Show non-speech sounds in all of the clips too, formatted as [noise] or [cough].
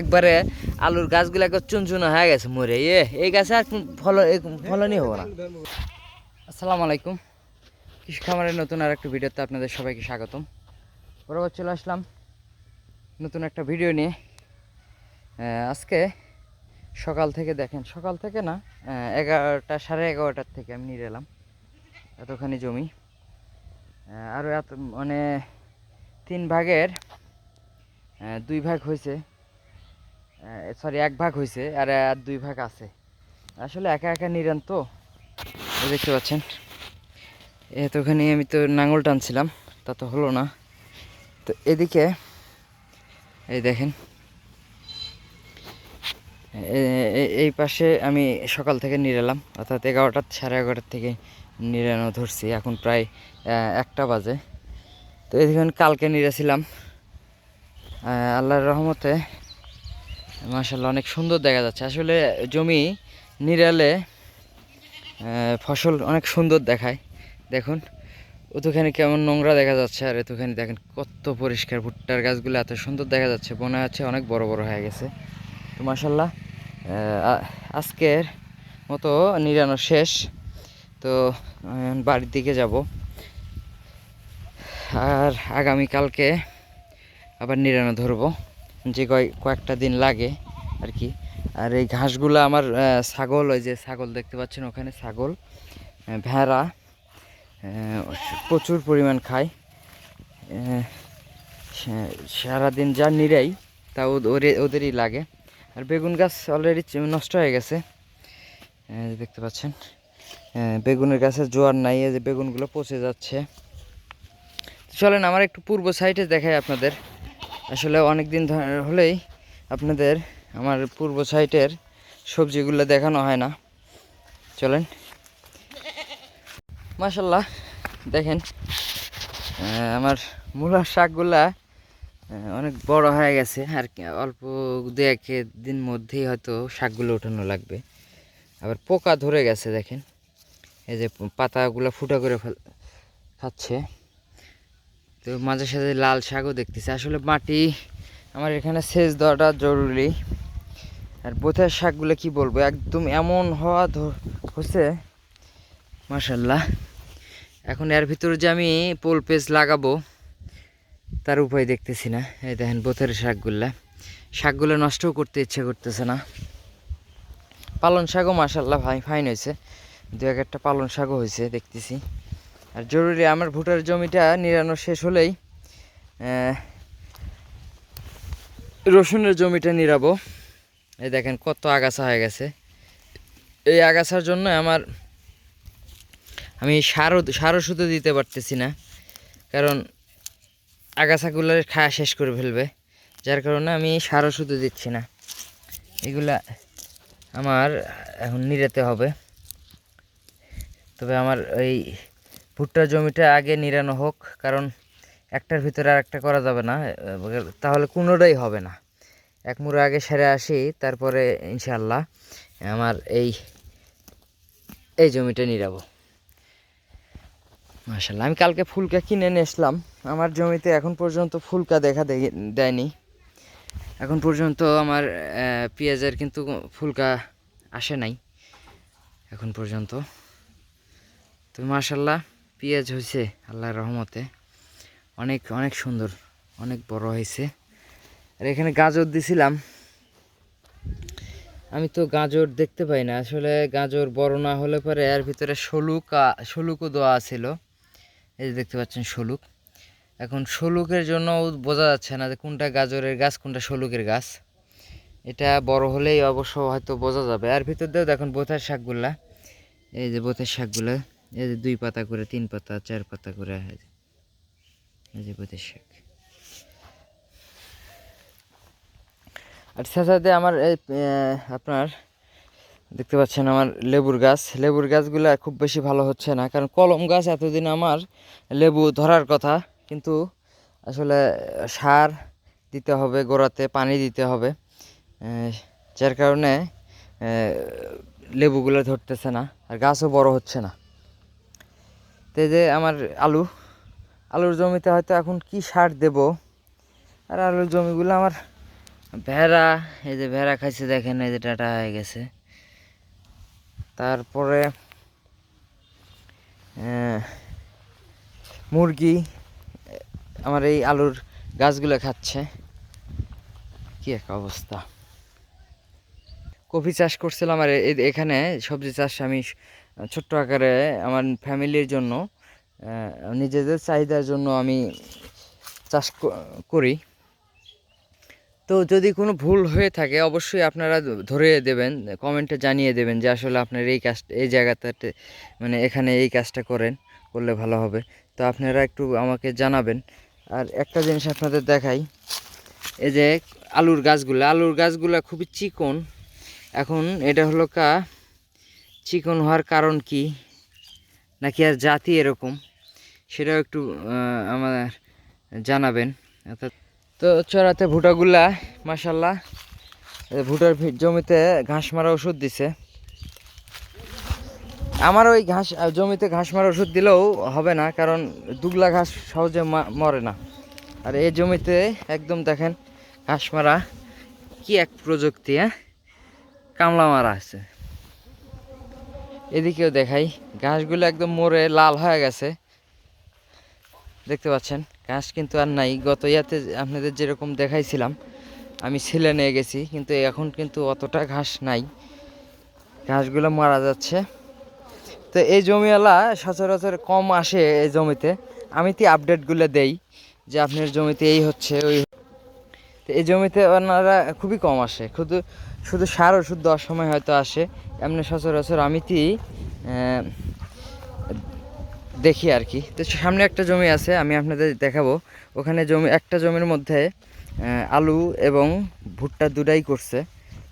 একবারে আলুর গাছগুলো একবার চুনচুনো হয়ে গেছে মরে। এ, এই গাছে আর ফল ফলনই হব না। আসসালামু আলাইকুম। কৃষি খামারের নতুন আর একটা ভিডিওতে আপনাদের সবাইকে স্বাগতম। বরাবর চলে আসলাম নতুন একটা ভিডিও নিয়ে। আজকে সকাল থেকে দেখেন, সকাল থেকে না এগারোটা, সাড়ে এগারোটার থেকে আমি নিয়ে এলাম এতখানি জমি। আরও এত মানে তিন ভাগের দুই ভাগ হয়েছে। সরি এক ভাগ হয়েছে আর দুই ভাগ আছে। আসলে একা একা নিরান তো দেখতে পাচ্ছেন। এতখানি আমি তো নাঙল টানছিলাম, তা তো হলো না। তো এদিকে, এই দেখেন। এই পাশে আমি সকাল থেকে নিরালাম অর্থাৎ এগারোটা, সাড়ে এগারোটার থেকে নিরানো ধরছি, এখন প্রায় একটা বাজে। তো এদিকে কালকে নিরেছিলাম। আল্লাহর রহমতে মাশাল্লাহ অনেক সুন্দর দেখা যাচ্ছে। আসলে জমি নিরালে ফসল অনেক সুন্দর দেখায়। দেখুন ওতখানে কেমন নোংরা দেখা যাচ্ছে, আর এতখানি দেখেন কত পরিষ্কার। ভুট্টার গাছগুলো এত সুন্দর দেখা যাচ্ছে, মনে হচ্ছে অনেক বড় বড় হয়ে গেছে। তো মাসাল্লাহ আজকের মতো নিরানো শেষ। তো বাড়ির দিকে যাব। আর আগামীকালকে আবার নিরানো ধরবো। যে কয় কয়েকটা দিন লাগে আর কি। আর এই ঘাসগুলো আমার ছাগল, ওই যে ছাগল দেখতে পাচ্ছেন ওখানে, ছাগল ভেড়া প্রচুর পরিমাণ খায়। সারাদিন যা নিরাই, তা ওদেরই লাগে। আর বেগুন গাছ অলরেডি নষ্ট হয়ে গেছে। দেখতে পাচ্ছেন। বেগুনের গাছে জোয়ার নাই যে বেগুনগুলো পচে যাচ্ছে। চলেন, আমার একটু পূর্ব সাইডে দেখাই আপনাদের। আসলে অনেক দিন হলেই আপনাদের আমার পূর্ব সাইটের সবজিগুলো দেখানো হয় না। চলেন। মাসাল্লাহ দেখেন আমার মূলার শাকগুলা অনেক বড় হয়ে গেছে। আর অল্প দু, এক দিন মধ্যেই হয়তো শাকগুলো ওঠানো লাগবে। আবার পোকা ধরে গেছে, দেখেন। এই যে পাতাগুলো ফুটা করে ফেল, খাচ্ছে। তো মাঝে সাঝে লাল শাকও দেখতেছি। আসলে মাটি আমার এখানে সেচ দেওয়াটা জরুরি। আর বোথার শাকগুলো কি বলব? একদম এমন হওয়া হচ্ছে মার্শাল্লাহ এখন এর ভিতরে যে আমি পোল পেজ লাগাবো, তার উপায় দেখতেছি না। এই দেখেন বোথের শাকগুলা। শাকগুলো নষ্টও করতে ইচ্ছে করতেছে না। পালন শাকও মার্শাল্লাহ ভাই ফাইন হয়েছে। দু এক একটা পালন শাকও হয়েছে, দেখতেছি। আর জরুরি আমার ভুটার জমিটা নিরানো শেষ হলেই রসুনের জমিটা নিরাবো। এই দেখেন কত আগাছা হয়ে গেছে। এই আগাছার জন্য আমার, আমি সারও সারও শুধু দিতে পারতেছি না। কারণ আগাছাগুলো খাওয়া শেষ করে ফেলবে। যার কারণে আমি সারও শুধু দিচ্ছি না। এগুলা আমার এখন নিরাতে হবে। তবে আমার এই ভুট্টার জমিটা আগে নিরানো হোক, কারণ একটার ভিতরে আর একটা করা যাবে না তাহলে কোনোটাই হবে না। এক মুড়ো আগে সেরে আসি, তারপরে ইনশাল্লাহ আমার এই এই জমিটা নিরাবো। মাশাল্লাহ আমি কালকে ফুলকা কিনে নিয়ে এসলাম আমার জমিতে এখন পর্যন্ত ফুলকা দেখা দেয়নি। এখন পর্যন্ত আমার পেঁয়াজের কিন্তু ফুলকা আসে নাই। এখন পর্যন্ত। তো মাশাল্লাহ পেঁয়াজ হয়েছে আল্লাহর রহমতে। অনেক অনেক সুন্দর, অনেক বড় হয়েছে আর এখানে গাজর দিছিলাম। আমি তো গাজর দেখতে পাই না। আসলে গাজর বড় না হলে পরে এর ভিতরে শলুক আ- শলুকও দেওয়া ছিল এই যে দেখতে পাচ্ছেন শলুক। এখন শলুকের জন্য বোঝা যাচ্ছে না যে কোনটা গাজরের গাছ, কোনটা শলুকের গাছ। এটা বড় হলেই অবশ্য হয়তো বোঝা যাবে। আর ভিতর দিয়েও দেখুন বোথার শাকগুলা। এই যে বোথার শাকগুলা। এই যে দুই পাতা করে, তিন পাতা, চার পাতা করে, এই যে- বোথার শাক। আর সাথে আমার এই আপনার দেখতে পাচ্ছেন আমার লেবুর গাছ। লেবুর গাছগুলো খুব বেশি ভালো হচ্ছে না, কারণ কলম গাছ এতদিন আমার লেবু ধরার কথা, কিন্তু আসলে সার দিতে হবে, গোড়াতে পানি দিতে হবে যার কারণে লেবুগুলো ধরতেছে না, আর গাছও বড় হচ্ছে না। তো যে আমার আলু, আলুর জমিতে হয়তো এখন কি সার দেব? আর আলুর জমিগুলো আমার ভেড়া, এই যে ভেড়া খাইছে দেখেন, এই যে টাটা হয়ে গেছে। তারপরে মুরগি, আমার এই আলুর গাছগুলো খাচ্ছে। কি এক অবস্থা। কফি চাষ করছিলাম, আর এখানে সবজি চাষ আমি ছোট্ট আকারে আমার ফ্যামিলির জন্য নিজেদের চাহিদার জন্য আমি চাষ করি। তো যদি কোনো ভুল হয়ে থাকে, অবশ্যই আপনারা ধরে দেবেন কমেন্টে জানিয়ে দেবেন যে আসলে আপনার এই কাজ, এই জায়গাটাতে মানে এখানে এই কাজটা করেন, করলে ভালো হবে। তো আপনারা একটু আমাকে জানাবেন। আর একটা জিনিস আপনাদের দেখাই, এই যে আলুর গাছগুলো আলুর গাছগুলো খুবই চিকন। এখন এটা হলো কা চিকন হওয়ার কারণ কি? নাকি আর জাতি এরকম? সেটাও একটু আমার জানাবেন। অর্থাৎ, তো চড়াতে ভুটাগুলা মাসাল্লাহ ভুটার জমিতে ঘাস মারা ওষুধ দিছে। আমার ওই ঘাস জমিতে ঘাস মারা ওষুধ দিলেও হবে না, কারণ দুগলা ঘাস সহজে মরে না। আর এই জমিতে একদম দেখেন, ঘাস মারা কি এক প্রযুক্তি হ্যাঁ? কামলা মারা আছে। এদিকেও দেখাই। ঘাসগুলো একদম মরে লাল হয়ে গেছে। দেখতে পাচ্ছেন, ঘাস কিন্তু আর নাই। গত ইয়াতে আপনাদের যেরকম দেখাইছিলাম, আমি ছেলে নিয়ে গেছি, কিন্তু এখন কিন্তু অতটা ঘাস নাই। ঘাসগুলো মারা যাচ্ছে। তো এই জমিওয়ালা সচরাচর কম আসে এই জমিতে। আমি তো আপডেটগুলো দেই, যে আপনার জমিতে এই হচ্ছে, ওই তো এই জমিতে ওনারা খুবই কম আসে। শুধু শুধু সার ওষুধ দেওয়ার সময় হয়তো আসে। এমনি সচরাচর আমি তি দেখি আর কি। তো সামনে একটা জমি আছে, আমি আপনাদের দেখাবো। ওখানে জমি, একটা জমির মধ্যে আলু এবং ভুট্টা দুটাই করছে।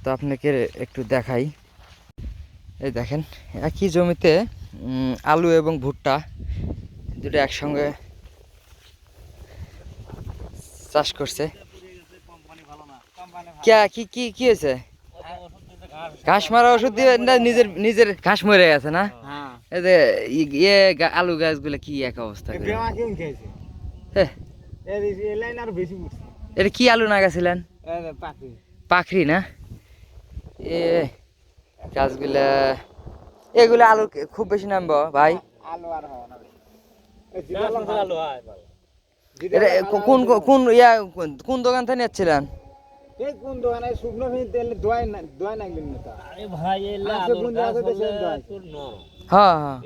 তো আপনাকে একটু দেখাই। এই দেখেন, একই জমিতে আলু এবং ভুট্টা দুটো একসঙ্গে চাষ করছে। কে কি কি কি হয়েছে? ঘাস মারা ওষুধ দিয়ে নিজের নিজের ঘাস মরে গেছে না? হ্যাঁ। এই যে ইয়ে আলু গাছগুলো কি এক অবস্থা এটা কি আলু না গেছিলেন পাখরি না? এ গাছগুলা এগুলো আলু খুব বেশি নামবো ভাই। কোন কোন ইয়া কোন- কোন দোকান থেকে নিচ্ছিলেন এই কোন দোকানে শুকনো ফিন তেল দোয়াই না দোয়াই না গেলেন আরে ভাই কোন হ্যাঁ হ্যাঁ।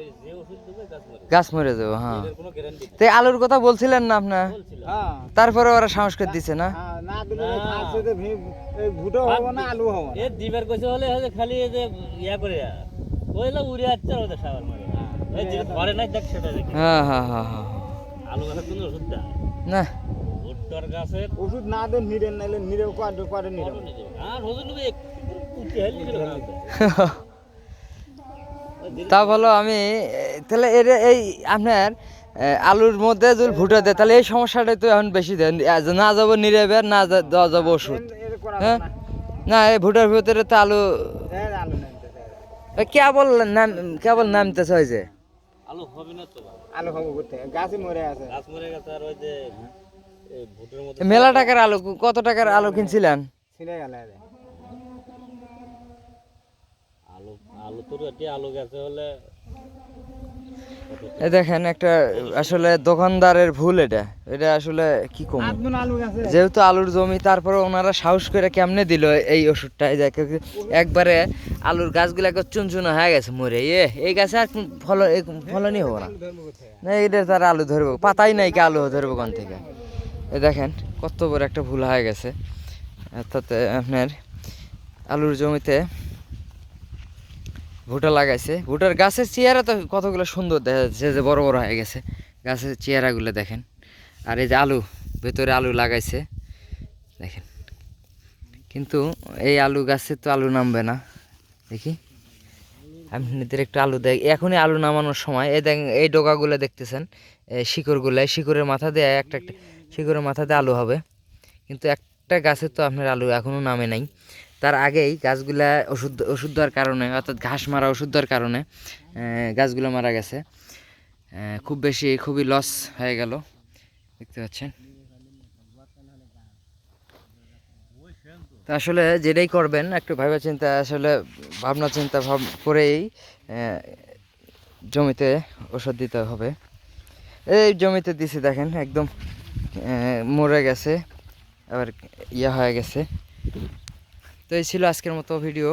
গাছ মরে যাব। হ্যাঁ। এর কোনো গ্যারান্টি তো আলুর কথা বলছিলেন না আপনার? হ্যাঁ। তারপরে ওরা সংস্কার দিছে না? হ্যাঁ ভুটো হব না আলু হব না। এ দিবার কইছে হলে খালি যে ইয়া করে উড়ে যাচ্ছে ওদের সাবার মারে। এই যে ঘরে নাই দেখ সেটা হ্যাঁ হ্যাঁ হ্যাঁ হ্যাঁ। আলু গাছের কোনো ওষুধ না। গাছের ওষুধ না দেন নিরেন নাইলে। আর নেবে হেলি [laughs] তা বলো আমি তাহলে এর এই আপনার আলুর মধ্যে যদি ভুটা দেয় তাহলে এই সমস্যাটাই তো এখন বেশি দেয়। না যাব নিরেবের না দেওয়া যাব ওষুধ। হ্যাঁ? না। এই ভুটার ভিতরে তো আলু কেবল নাম কেবল নামতেছে ওই যে। আলু হবে না তো। আলু হব গাছে মরে আছে। গাছ মরে গেছে আর ওই যে মেলা টাকার আলু কত টাকার আলু কিনছিলেন? ছিঁড়ে গেল এর। আলু আলু তোর এটি আলু গাছে হলে এ দেখেন একটা আসলে দোকানদারের ভুল এটা। এটা আসলে কি কম? যেহেতু আলুর জমি তারপরে ওনারা সাহস করে কেমনে দিল এই ওষুধটা? এই একবারে আলুর গাছগুলো একবার চুনচুনা হয়ে গেছে মরে। এ এই গাছে আর ফল ফলনই হব না। এটা তার আলু ধরবো পাতাই নাই কি আলু ধরবো কোন থেকে? দেখেন, কত বড় একটা ভুল হয়ে গেছে। অর্থাৎ আপনার আলুর জমিতে ভুটা লাগাইছে। ভুটার গাছের চেয়ারা তো কতগুলো সুন্দর দেখা যাচ্ছে, যে বড় বড় হয়ে গেছে। গাছের চেয়ারাগুলো দেখেন। আর এই যে আলু, ভেতরে আলু লাগাইছে, দেখেন। কিন্তু এই আলু গাছে তো আলু নামবে না। দেখি। আপনাদের একটু আলু দেখ, এখনই আলু নামানোর সময়। এই দেখেন এই ডোকাগুলো দেখতেছেন এই শিকড়গুলো, এই শিকড়ের মাথা দিয়ে একটা একটা শিকড়ের মাথাতে আলু হবে। কিন্তু একটা গাছের তো আপনার আলু এখনও নামে নাই। তার আগেই গাছগুলা ওষুধ ওষুধ দেওয়ার কারণে, অর্থাৎ ঘাস মারা ওষুধ দেওয়ার কারণে গাছগুলো মারা গেছে। খুব বেশি, খুবই লস হয়ে গেল। দেখতে পাচ্ছেন। তো আসলে যেটাই করবেন, একটু ভাবা চিন্তা, আসলে ভাবনা চিন্তা ভাব করেই জমিতে ওষুধ দিতে হবে। এই জমিতে দিছি, দেখেন, একদম মরে গেছে, আবার ইয়া হয়ে গেছে। তো এই ছিল আজকের মতো ভিডিও।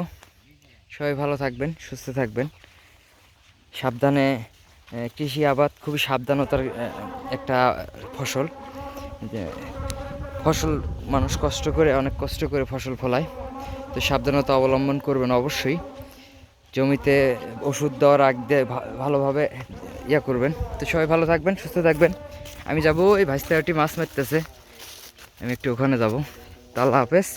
সবাই ভালো থাকবেন, সুস্থ থাকবেন। সাবধানে কৃষি আবাদ খুবই সাবধানতার একটা ফসল। ফসল মানুষ কষ্ট করে, অনেক কষ্ট করে ফসল ফলায়। তো সাবধানতা অবলম্বন করবেন অবশ্যই। জমিতে ওষুধ দেওয়ার আগ দিয়ে ভালোভাবে ইয়া করবেন। তো সবাই ভালো থাকবেন, সুস্থ থাকবেন। আমি যাব এই ভাইস্তাটি মাছ মারতেছে। আমি একটু ওখানে যাব। তো আল্লাহ হাফেজ।